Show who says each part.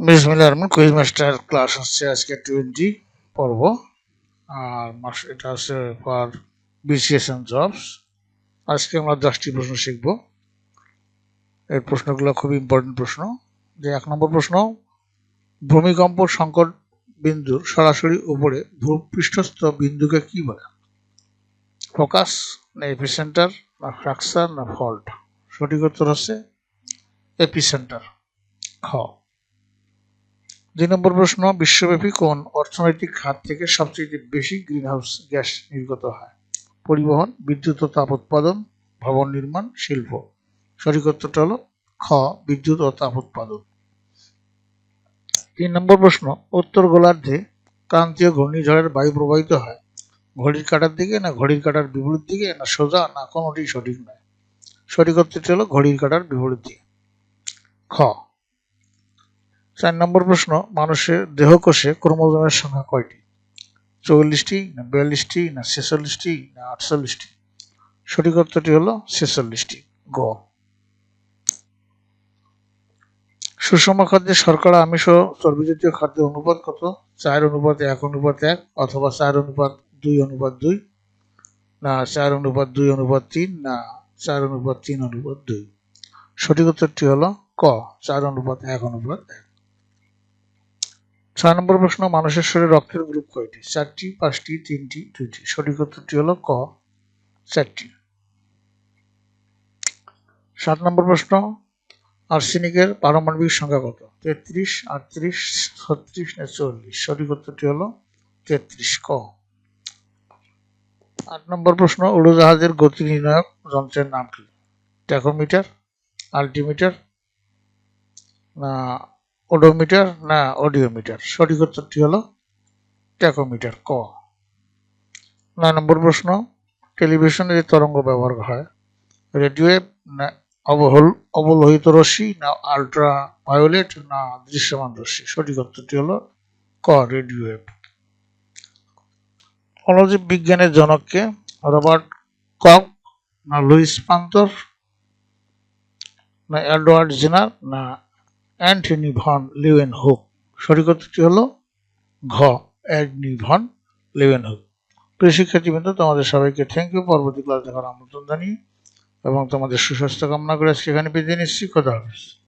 Speaker 1: বিসমিল্লাহ Rahman quiz master class হচ্ছে আজকে টোয়েন্টি পর্ব। আর মাস, এটা হচ্ছে ফর বিসিএস এন্ড জবস আজকে আমরা দশটি প্রশ্ন শিখব। এই প্রশ্নগুলো খুব ইম্পর্টেন্ট প্রশ্ন। যে এক নম্বর প্রশ্ন, ভূমিকম্প সংকট বিন্দুর সরাসরি উপরে ভূপৃষ্ঠস্থ বিন্দুকে কি বলে? ফোকাস না এপিসেন্টার না ফ্র্যাকচার না ফল্ট সঠিক উত্তর হচ্ছে এপিসেন্টার খ। দুই নম্বর প্রশ্ন, বিশ্বব্যাপী কোন অর্থনৈতিক খাত থেকে সবচেয়ে বেশি গ্রিনহাউস গ্যাস নির্গত হয়? পরিবহন, বিদ্যুৎ ও তাপ উৎপাদন, ভবন নির্মাণ, শিল্প। সঠিক উত্তরটা হলো খ, বিদ্যুৎ ও তাপ উৎপাদন। তিন নম্বর প্রশ্ন, উত্তর গোলার্ধে ক্রান্তীয় ঘূর্ণিঝড়ের বায়ু প্রবাহিত হয়? ঘড়ির কাটার দিকে না ঘড়ির কাটার বিপরীত দিকে? না সোজা না কোনোটি সঠিক নয়? সঠিক উত্তরটি হলো ঘড়ির কাটার বিপরীত দিকে। খ চার নম্বর প্রশ্ন, মানুষের দেহকোষে ক্রোমোজোমের সংখ্যা কয়টি? চৌল্লিশটি না বিয়াল্লিশটি না ছেচল্লিশটি না আটচল্লিশটি? সঠিক উত্তরটি হলো ছেচল্লিশটি। গ। সুষম খাদ্যে শর্করা, আমিষ ও চর্বি জাতীয় খাদ্যের অনুপাত কত? চার অনুপাত এক অনুপাত এক অথবা চার অনুপাত দুই অনুপাত দুই। না, চার অনুপাত দুই, অনুপাত তিন। না, চার অনুপাত তিন, অনুপাত দুই। সঠিক উত্তরটি হলো ক। চার অনুপাত এক অনুপাত এক। ছয় নম্বর প্রশ্ন, মানুষের শরীরে রক্তের গ্রুপ কয়টি? চারটি, পাঁচটি, তিনটি, দুইটি। সঠিক উত্তরটি হলো ক, চারটি। সাত নম্বর প্রশ্ন, আর্সেনিকের পারমাণবিক সংখ্যা কত? তেত্রিশ, আটত্রিশ, ছত্রিশ, না চল্লিশ? সঠিক উত্তরটি হলো তেত্রিশ, ক। আট নম্বর প্রশ্ন, উড়োজাহাজের গতি নির্ণায়ক যন্ত্রের নাম কি? ট্যাকোমিটার আল্টিমিটার, না ওডোমিটার না অডিওমিটার সঠিক উত্তরটি হলো ট্যাকোমিটার ক। নয় নম্বর প্রশ্ন টেলিভিশনে যে তরঙ্গ ব্যবহার হয় রেডিও না অবহল, অবলোহিত রশ্মি না আল্ট্রা ভায়োলেট না দৃশ্যমান রশ্মি? সঠিক উত্তরটি হলো ক রেডিও অণুজীব বিজ্ঞানের জনককে রবার্ট কক, না লুইস পান্তর না এডওয়ার্ড জেনার, না অ্যান্টনি ভন লিওয়েন হোক সঠিক উত্তরটি হলো? ঘ, অ্যাডনি ভন লিওয়েন হোক প্রিয় শিক্ষার্থীবৃন্দ, তোমাদের সবাইকে থ্যাংক ইউ পরবর্তী ক্লাস দেখার আমন্ত্রণ জানিয়ে এবং তোমাদের সুস্বাস্থ্য কামনা করে এখানে বিদায় নিচ্ছি। খোদা হাফিজ।